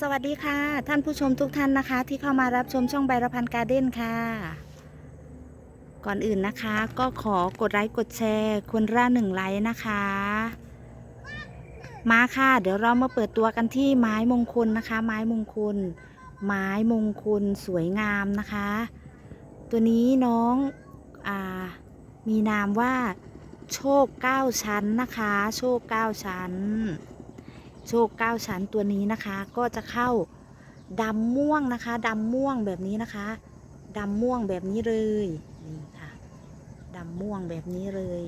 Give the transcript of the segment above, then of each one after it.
สวัสดีค่ะ ท่านผู้ชมทุกท่านนะคะ ที่เข้ามารับชมช่องใบระพันการ์เด้นค่ะ ก่อนอื่นนะคะ ก็ขอกดไลค์กดแชร์คนละหนึ่งไลค์นะคะ มาค่ะ เดี๋ยวเรามาเปิดตัวกันที่ไม้มงคลนะคะ ไม้มงคล ไม้มงคลสวยงามนะคะ ตัวนี้น้องอ่ามีนามว่าโชคเก้าชั้นนะคะ โชคเก้าชั้น โชคเก้าชั้นตัวนี้นะคะ ก็จะเข้าดำม่วงนะคะดำม่วงแบบนี้นะคะดำม่วงแบบนี้เลยนี่ค่ะดำม่วงแบบนี้เลย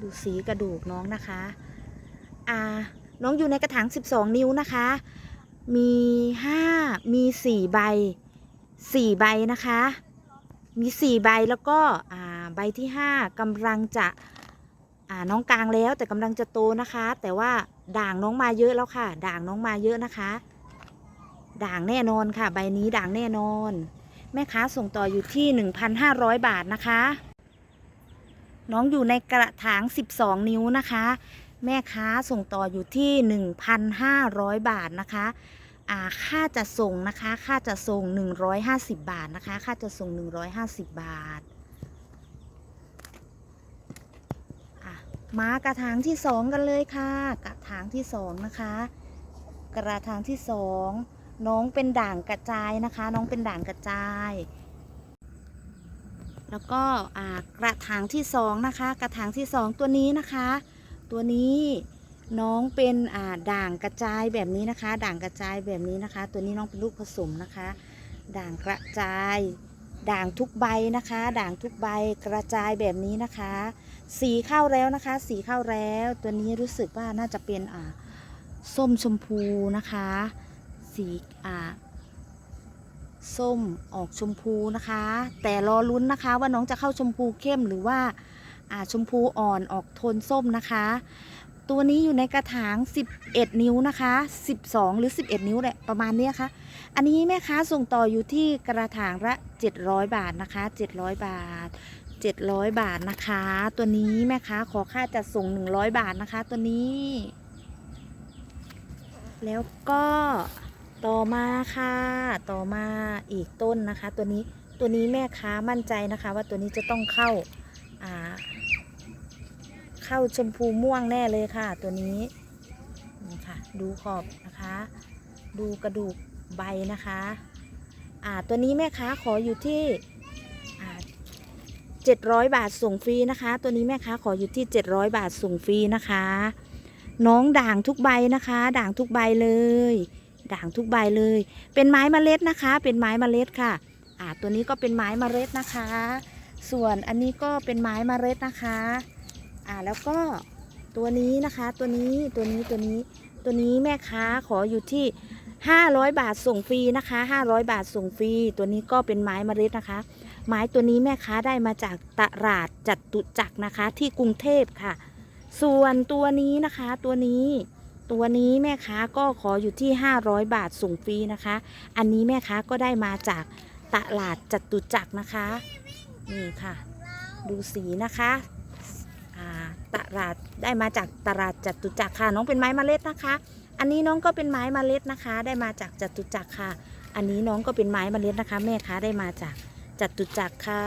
ดูสีกระดูกน้องนะคะอ่าน้องอยู่ในกระถาง 12 นิ้วนะคะ มี 5 มี 4 ใบ 4 ใบนะคะ มี 4 ใบแล้วก็อ่าใบที่ 5กำลังจะอ่าน้องกลางแล้วแต่กำลังจะโตนะคะ แต่ว่า ด่างน้องมาเยอะแล้วค่ะ ด่างน้องมาเยอะนะคะ ด่างแน่นอนค่ะ ใบนี้ด่างแน่นอน แม่ค้าส่งต่ออยู่ที่ 1,500 บาทนะคะ น้องอยู่ในกระถาง 12 นิ้วนะคะ แม่ค้าส่งต่ออยู่ที่ 1,500 บาทนะคะอ่าค่าจะส่งนะคะ ค่าจะส่ง 150 บาทนะคะ ค่าจะส่ง 150 บาท อะ มากระถางที่สองกันเลยค่ะ กระถางที่สองนะคะ กระถางที่สองน้องเป็นด่างกระจายนะคะ น้องเป็นด่างกระจาย แล้วก็กระถางที่สองนะคะ กระถางที่สองตัวนี้นะคะ ตัวนี้น้องเป็นด่างกระจายแบบนี้นะคะ ด่างกระจายแบบนี้นะคะ ตัวนี้น้องเป็นลูกผสมนะคะ ด่างกระจาย ด่างทุกใบนะคะ ด่างทุกใบกระจายแบบนี้นะคะ สีเข้าแล้วนะคะ สีเข้าแล้วตัวนี้รู้สึกว่าน่าจะเป็นอ่าส้มชมพูนะคะ สีอ่าส้มออกชมพูนะคะ แต่รอลุ้นนะคะว่าน้องจะเข้าชมพูเข้มหรือว่าอ่าชมพูอ่อนออกโทนส้มนะคะ ตัวนี้อยู่ในกระถาง 11 นิ้วนะคะ 12 หรือ 11 นิ้วแหละประมาณนี้ค่ะ อันนี้แม่ค้าส่งต่ออยู่ที่กระถางละ 700 บาทนะคะ 700 บาท 700 บาทนะคะ ตัวนี้แม่ค้าขอค่าจัดส่ง 100 บาทนะคะ ตัวนี้ แล้วก็ต่อมาค่ะ ต่อมาอีกต้นนะคะ ตัวนี้ตัวนี้แม่ค้ามั่นใจนะคะ ว่าตัวนี้จะต้องเข้าอ่าเข้าชมพูม่วงแน่เลยค่ะ ตัวนี้นี่ค่ะ ดูขอบนะคะ ดูกระดูกใบนะคะ อ่าตัวนี้แม่ค้าขออยู่ที่ 700 บาทส่งฟรีนะคะ ตัวนี้แม่ค้าขออยู่ที่ 700 บาทส่งฟรีนะคะ น้องด่างทุกใบนะคะ ด่างทุกใบเลย ด่างทุกใบเลย เป็นไม้มเมล็ดนะคะ เป็นไม้มเมล็ดค่ะอ่าตัวนี้ก็เป็นไม้มเมล็ดนะคะ ส่วนอันนี้ก็เป็นไม้มเมล็ดนะคะอ่าแล้วก็ตัวนี้นะคะตัวนี้ตัวนี้ตัวนี้ตัวนี้แม่ค้าขออยู่ที่ 500 บาทส่งฟรีนะคะ 500 บาทส่งฟรีตัวนี้ก็เป็นไม้มเมล็ดนะคะ ไม้ตัวนี้แม่ค้าได้มาจากตลาดจัตุจักรนะคะ ที่กรุงเทพค่ะ ส่วนตัวนี้นะคะตัวนี้ตัวนี้แม่ค้าก็ขออยู่ที่ 500 บาทส่งฟรีนะคะ อันนี้แม่ค้าก็ได้มาจากตลาดจัตุจักรนะคะ นี่ค่ะ ดูสีนะคะตลาดได้มาจากตลาดจตุจักรค่ะ น้องเป็นไม้เมล็ดนะคะ อันนี้น้องก็เป็นไม้เมล็ดนะคะ ได้มาจากจตุจักรค่ะ อันนี้น้องก็เป็นไม้เมล็ดนะคะ แม่ค้าได้มาจาก จตุจักรค่ะ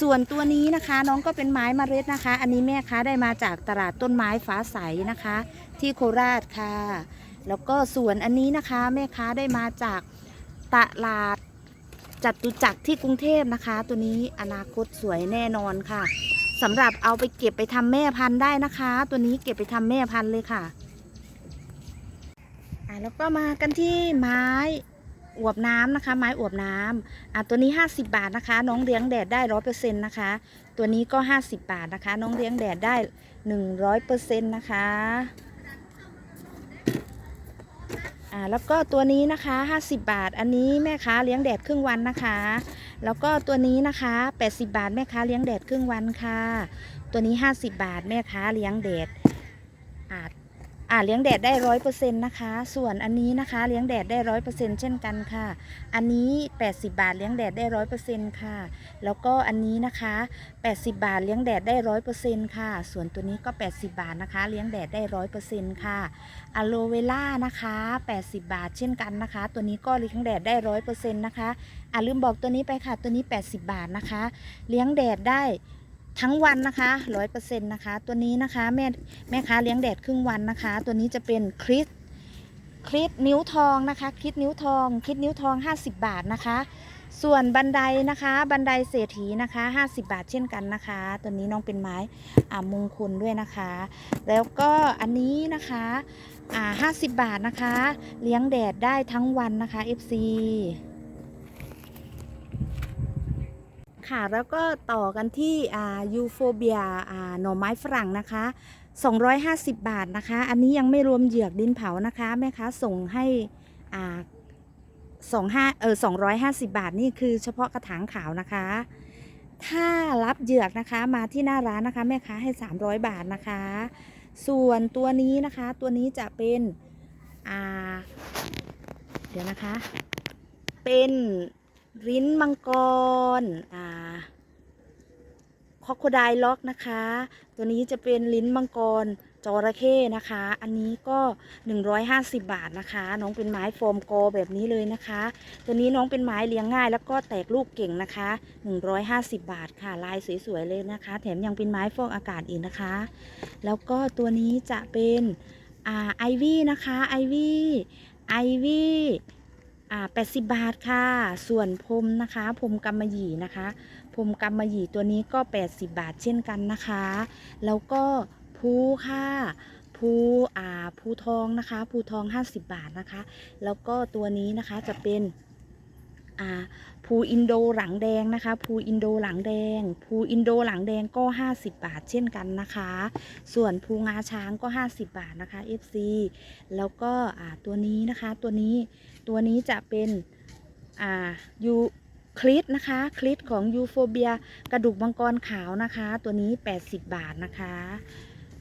ส่วนตัวนี้นะคะน้องก็เป็นไม้มเมล็ดนะคะ อันนี้แม่ค้าได้มาจากตลาดต้นไม้ฟ้าใสนะคะ ที่โคราชค่ะ แล้วก็ส่วนอันนี้นะคะแม่ค้าได้มาจากตลาดจตุจักรที่กรุงเทพนะคะ ตัวนี้อนาคตสวยแน่นอนค่ะสำหรับเอาไปเก็บไปทำแม่พันธุ์ได้นะคะ ตัวนี้เก็บไปทำแม่พันธุ์เลยค่ะแล้วก็มากันที่ไม้ อวบน้ำนะคะ ไม้อวบน้ำอ่าตัวนี้ 50 บาทนะคะ น้องเลี้ยงแดดได้ร้อยเปอร์เซ็นต์นะคะ ตัวนี้ก็ 50 บาทนะคะ น้องเลี้ยงแดดได้100เปอร์เซ็นต์นะคะอ่าแล้วก็ตัวนี้นะคะ 50 บาท อันนี้แม่ค้าเลี้ยงแดดครึ่งวันนะคะ แล้วก็ตัวนี้นะคะ 80 บาท แม่ค้าเลี้ยงแดดครึ่งวันค่ะ ตัวนี้ 50 บาท แม่ค้าเลี้ยงแดดอ่า อ่าเลี้ยงแดดได้ร้อยเปอร์เซ็นต์นะคะ ส่วนอันนี้นะคะ เลี้ยงแดดได้ร้อยเปอร์เซ็นต์เช่นกันค่ะ อันนี้80บาทเลี้ยงแดดได้ร้อยเปอร์เซ็นต์ค่ะ แล้วก็อันนี้นะคะ80บาทเลี้ยงแดดได้ร้อยเปอร์เซ็นต์ค่ะ ส่วนตัวนี้ก็80บาทนะคะ เลี้ยงแดดได้ร้อยเปอร์เซ็นต์ค่ะอะโลเวล่านะคะ80บาทเช่นกันนะคะ ตัวนี้ก็เลี้ยงแดดได้ร้อยเปอร์เซ็นต์นะคะอ่าลืมบอกตัวนี้ไปค่ะ ตัวนี้80บาทนะคะ เลี้ยงแดดได้ ทั้งวันนะคะร้อยเปอร์เซ็นต์นะคะ ตัวนี้นะคะแม่แม่ค้าเลี้ยงแดดครึ่งวันนะคะ ตัวนี้จะเป็นคริสคลิปนิ้วทองนะคะ คลิปนิ้วทอง คลิปนิ้วทอง 50 บาทนะคะ ส่วนบันไดนะคะ บันไดเศรษฐีนะคะ 50 บาทเช่นกันนะคะ ตัวนี้น้องเป็นไม้อ่ามงคลด้วยนะคะ แล้วก็อันนี้นะคะอ่า50 บาทนะคะ เลี้ยงแดดได้ทั้งวันนะคะ FC ค่ะ แล้วก็ต่อกันที่ยูโฟเบียหน่อไม้ฝรั่งนะคะ 250 บาทนะคะ อันนี้ยังไม่รวมเหยือกดินเผานะคะแม่ค้าส่งให้สองห้าเออสองร้อยห้าสิบาทนี่คือเฉพาะกระถางขาวนะคะ ถ้ารับเหยือกนะคะมาที่หน้าร้านนะคะแม่ค้าให้300บาทนะคะ ส่วนตัวนี้นะคะตัวนี้จะเป็นอ่าเดี๋ยวนะคะ เป็น ลิ้นมังกรอ่าคอโคไดล็อกนะคะ ตัวนี้จะเป็นลิ้นมังกรจระเข้นะคะ อันนี้ก็ 150 บาทนะคะ น้องเป็นไม้โฟมโกแบบนี้เลยนะคะ ตัวนี้น้องเป็นไม้เลี้ยงง่าย แล้วก็แตกลูกเก่งนะคะ 150 บาทค่ะ ลายสวยๆเลยนะคะ แถมยังเป็นไม้ฟอกอากาศอีกนะคะ แล้วก็ตัวนี้จะเป็นอ่าไอวี่นะคะไอวี่ไอวี่ อ่า80 บาทค่ะ ส่วนพรมนะคะพรมกำมะหยี่นะคะพรมกำมะหยี่ตัวนี้ก็ 80 บาทเช่นกันนะคะ แล้วก็ภูค่ะภูอ่าภูทองนะคะภูทอง 50 บาทนะคะ แล้วก็ตัวนี้นะคะจะเป็นอ่าภูอินโดหลังแดงนะคะภูอินโดหลังแดงภูอินโดหลังแดงก็ 50 บาทเช่นกันนะคะ ส่วนภูงาช้างก็ 50 บาทนะคะ FC แล้วก็อ่าตัวนี้นะคะตัวนี้ ตัวนี้จะเป็นอ่ายูคลิปนะคะ คลิปของยูโฟเบียกระดูกมังกรขาวนะคะ ตัวนี้ 80 บาทนะคะ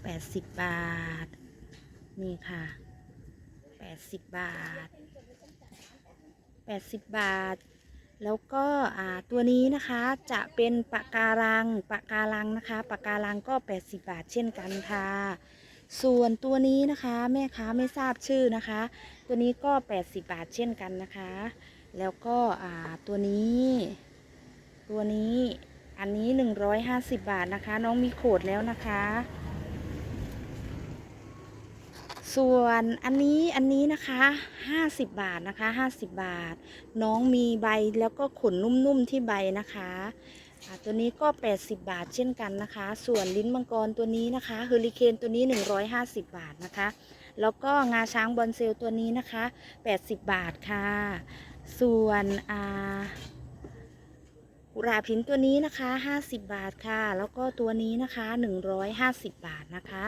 80 บาท นี่ค่ะ 80 บาท 80 บาท แล้วก็อ่าตัวนี้นะคะจะเป็นปาการังปาการังนะคะปากการังก็ 80 บาทเช่นกันค่ะ ส่วนตัวนี้นะคะแม่ค้าไม่ทราบชื่อนะคะ ตัวนี้ก็ 80 บาทเช่นกันนะคะ แล้วก็อ่าตัวนี้ ตัวนี้อันนี้ 150 บาทนะคะ น้องมีโขดแล้วนะคะ ส่วนอันนี้อันนี้นะคะ 50 บาทนะคะ 50 บาท น้องมีใบแล้วก็ขนนุ่มๆที่ใบนะคะ ตัวนี้ก็ 80 บาทเช่นกันนะคะ ส่วนลิ้นมังกรตัวนี้นะคะเฮอริเคนตัวนี้ 150 บาทนะคะ แล้วก็งาช้างบอลเซลตัวนี้นะคะ 80 บาทค่ะ ส่วนอ่ากุหลาบหินตัวนี้นะคะ 50 บาทค่ะ แล้วก็ตัวนี้นะคะ 150 บาทนะคะ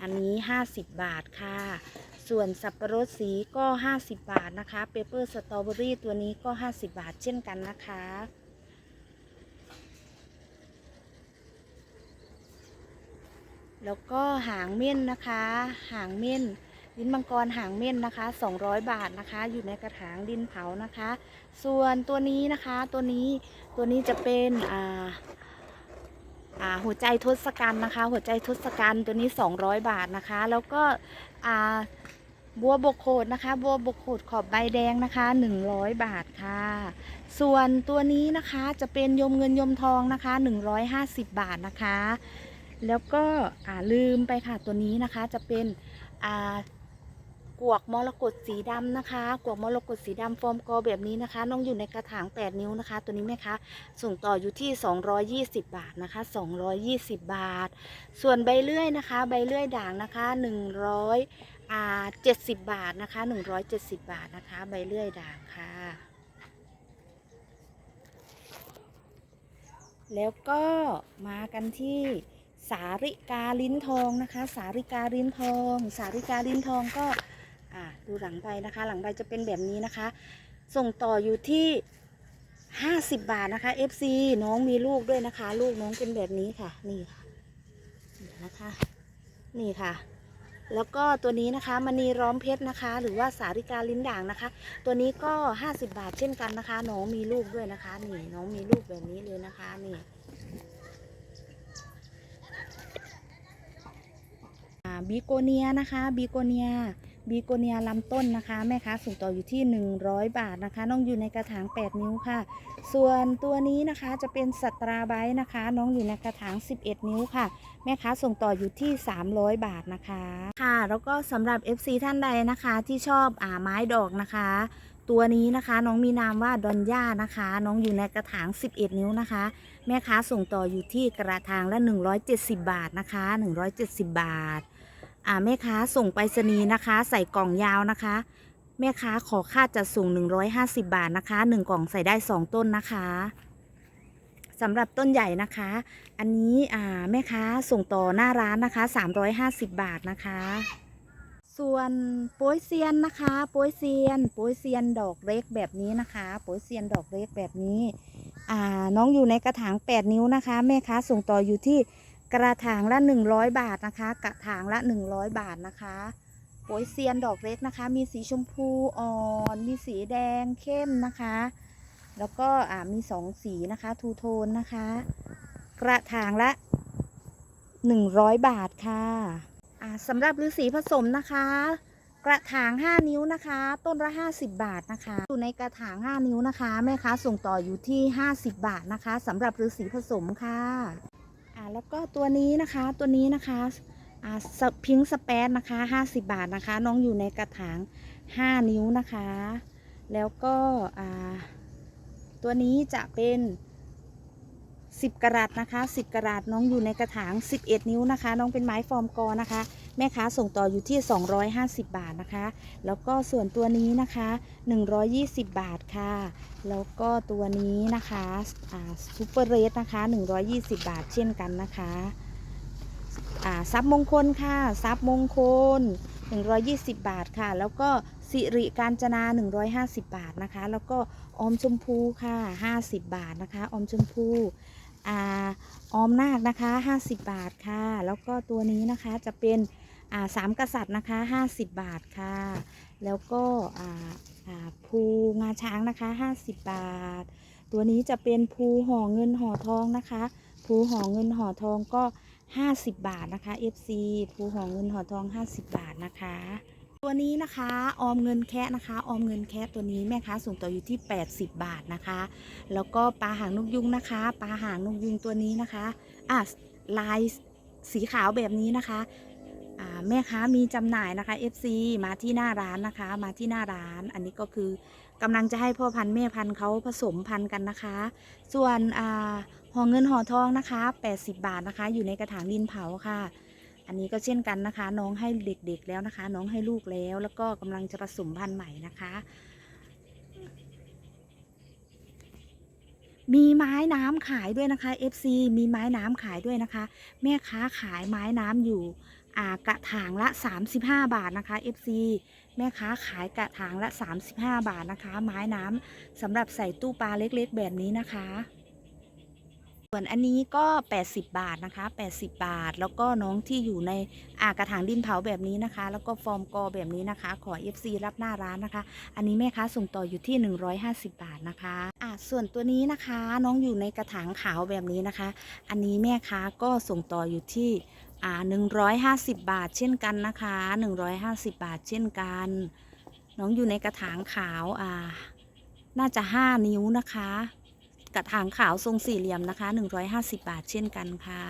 อันนี้ 50 บาทค่ะ ส่วนสับปะรดสีก็ 50 บาทนะคะ เปเปอร์สตรอเบอรี่ตัวนี้ก็ 50 บาทเช่นกันนะคะ แล้วก็หางเม่นนะคะ หางเม่นลิ้นมังกรหางเม่นนะคะ 200 บาทนะคะ อยู่ในกระถางดินเผานะคะ ส่วนตัวนี้นะคะตัวนี้ตัวนี้จะเป็นอ่าหัวใจทศกัณฐ์นะคะ หัวใจทศกัณฐ์ตัวนี้ 200 บาทนะคะ แล้วก็บัวบกโขดนะคะ บัวบกโขดขอบใบแดงนะคะ 100 บาทค่ะ ส่วนตัวนี้นะคะจะเป็นยมเงินยมทองนะคะ 150 บาทนะคะ แล้วก็ลืมไปค่ะตัวนี้นะคะจะเป็นกวกมรกตสีดำนะคะ กวกมรกตสีดำฟอร์มกอแบบนี้นะคะ น้องอยู่ในกระถาง 8 นิ้วนะคะ ตัวนี้ไหมคะ ส่งต่ออยู่ที่ 220 บาทนะคะ 220 บาท ส่วนใบเลื่อยนะคะ ใบเลื่อยด่างนะคะ 100อ่า70 บาทนะคะ 170 บาทนะคะ ใบเลื่อยด่างค่ะ แล้วก็มากันที่ สาริกาลิ้นทองนะคะ สาริกาลิ้นทอง สาริกาลิ้นทองก็อ่าดูหลังใบนะคะ หลังใบจะเป็นแบบนี้นะคะ ส่งต่ออยู่ที่50บาทนะคะ FC น้องมีลูกด้วยนะคะ ลูกน้องเป็นแบบนี้ค่ะ นี่ค่ะเดี๋ยวนะคะ นี่ค่ะ แล้วก็ตัวนี้นะคะมณีร้อมเพชรนะคะ หรือว่าสาริกาลิ้นด่างนะคะ ตัวนี้ก็50บาทเช่นกันนะคะ น้องมีลูกด้วยนะคะ นี่น้องมีลูกแบบนี้เลยนะคะ นี่อ่า บีโกเนียนะคะบีโกเนียบีโกเนียลำต้นนะคะ แม่ค้าส่งต่ออยู่ที่ 100 บาทนะคะ น้องอยู่ในกระถาง 8 นิ้วค่ะ ส่วนตัวนี้นะคะจะเป็นสตราไบต์นะคะ น้องอยู่ในกระถาง 11 นิ้วค่ะ แม่ค้าส่งต่ออยู่ที่ 300 บาทนะคะค่ะ แล้วก็สำหรับ FC ท่านใดนะคะที่ชอบอ่าไม้ดอกนะคะ ตัวนี้นะคะน้องมีนามว่าดอนย่านะคะ น้องอยู่ในกระถาง 11 นิ้วนะคะ แม่ค้าส่งต่ออยู่ที่กระถางละ 170 บาทนะคะ 170 บาท อ่าแม่ค้าส่งไปรษณีย์นะคะ ใส่กล่องยาวนะคะ แม่ค้าขอค่าจัดส่ง 150 บาทนะคะ 1 กล่องใส่ได้ 2 ต้นนะคะสำหรับต้นใหญ่นะคะ อันนี้อ่าแม่ค้าส่งต่อหน้าร้านนะคะ 350 บาทนะคะ ส่วนโป้ยเซียนนะคะโป้ยเซียนโป้ยเซียนดอกเล็กแบบนี้นะคะโป้ยเซียนดอกเล็กแบบนี้อ่าน้องอยู่ในกระถาง 8 นิ้วนะคะ แม่ค้าส่งต่ออยู่ที่ กระถางละ 100 บาทนะคะ กระถางละ 100 บาทนะคะโป้ยเซียนดอกเล็กนะคะ มีสีชมพูอ่อน มีสีแดงเข้มนะคะ แล้วก็อ่ามีสองสีนะคะ ทูโทนนะคะ กระถางละ 100 บาทค่ะอ่าสำหรับฤาษีผสมนะคะกระถาง 5 นิ้วนะคะ ต้นละ 50 บาทนะคะ อยู่ในกระถาง 5 นิ้วนะคะ แม่ค้าส่งต่ออยู่ที่ 50 บาทนะคะสำหรับฤาษีผสมค่ะ แล้วก็ตัวนี้นะคะตัวนี้นะคะอ่าพิงสเปซนะคะ 50 บาทนะคะ น้องอยู่ในกระถาง 5 นิ้วนะคะ แล้วก็อ่าตัวนี้จะเป็น 10กรัตนะคะ 10กรัตน้องอยู่ในกระถาง 11 นิ้วนะคะ น้องเป็นไม้ฟอร์มกอนะคะ แม่ค้าส่งต่ออยู่ที่ 250 บาทนะคะ แล้วก็ส่วนตัวนี้นะคะ 120 บาทค่ะ แล้วก็ตัวนี้นะคะอ่าซูเปอร์เรสนะคะ 120 บาทเช่นกันนะคะอ่าซับมงคลค่ะซับมงคล 120 บาทค่ะ แล้วก็สิริการจนา 150 บาทนะคะ แล้วก็อมชมพูค่ะ 50 บาทนะคะ อมชมพูอ่าออมนาคนะคะ 50 บาทค่ะ แล้วก็ตัวนี้นะคะจะเป็น สามกษัตริย์นะคะ 50 บาทค่ะ แล้วก็ภูงาช้างนะคะ 50 บาท ตัวนี้จะเป็นภูห่อเงินห่อทองนะคะ ภูห่อเงินห่อทองก็ 50 บาทนะคะ FC ภูห่อเงินห่อทอง 50 บาทนะคะตัวนี้นะคะออมเงินแคะนะคะออมเงินแคะตัวนี้แม่ค้าส่งต่ออยู่ที่ 80 บาทนะคะ แล้วก็ปลาหางนกยุงนะคะปลาหางนกยุงตัวนี้นะคะอะลายสีขาวแบบนี้นะคะ แม่ค้ามีจำหน่ายนะคะ FC มาที่หน้าร้านนะคะ มาที่หน้าร้าน อันนี้ก็คือกำลังจะให้พ่อพันธุ์แม่พันธุ์เขาผสมพันธุ์กันนะคะ ส่วนห่อเงินห่อทองนะคะ 80 บาทนะคะ อยู่ในกระถางดินเผาค่ะ อันนี้ก็เช่นกันนะคะ น้องให้เด็กๆแล้วนะคะ น้องให้ลูกแล้ว แล้วก็กำลังจะผสมพันธุ์ใหม่นะคะ มีไม้น้ำขายด้วยนะคะ FC มีไม้น้ำขายด้วยนะคะ แม่ค้าขายไม้น้ำอยู่ กระถางละ 35 บาทนะคะ FC แม่ค้าขายกระถางละ 35 บาทนะคะ ไม้น้ำสำหรับใส่ตู้ปลาเล็กๆ แบบนี้นะคะ ส่วนอันนี้ก็ 80 บาทนะคะ 80 บาท แล้วก็น้องที่อยู่ในอากระถางดินเผาแบบนี้นะคะ แล้วก็ฟอร์มกอแบบนี้นะคะ ขอ FC รับหน้าร้านนะคะ อันนี้แม่ค้าส่งต่ออยู่ที่ 150 บาทนะคะอะส่วนตัวนี้นะคะน้องอยู่ในกระถางขาวแบบนี้นะคะ อันนี้แม่ค้าก็ส่งต่ออยู่ที่ อ่า150 บาทเช่นกันนะคะ 150 บาทเช่นกัน น้องอยู่ในกระถางขาวอ่าน่าจะ 5 นิ้วนะคะ กระถางขาวทรงสี่เหลี่ยมนะคะ 150 บาทเช่นกันค่ะ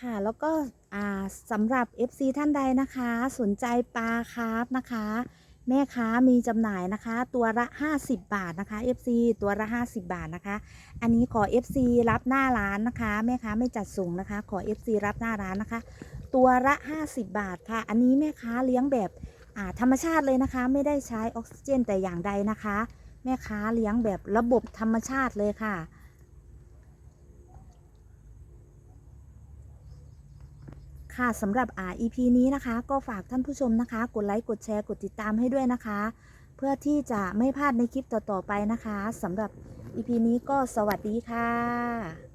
ค่ะแล้วก็อ่าสำหรับ FC ท่านใดนะคะ สนใจปลาคาร์ฟนะคะ แม่ค้ามีจำหน่ายนะคะ ตัวละ 50 บาทนะคะ FC ตัวละ 50 บาทนะคะ อันนี้ขอ FC รับหน้าร้านนะคะ แม่ค้าไม่จัดส่งนะคะ ขอ FC รับหน้าร้านนะคะ ตัวละ 50 บาทค่ะ อันนี้แม่ค้าเลี้ยงแบบธรรมชาติเลยนะคะ ไม่ได้ใช้ออกซิเจนแต่อย่างใดนะคะ แม่ค้าเลี้ยงแบบระบบธรรมชาติเลยค่ะ ค่ะสำหรับอ่า EP นี้นะคะ ก็ฝากท่านผู้ชมนะคะ กดไลค์กดแชร์กดติดตามให้ด้วยนะคะ เพื่อที่จะไม่พลาดในคลิปต่อๆไปนะคะสำหรับ EP นี้ก็สวัสดีค่ะ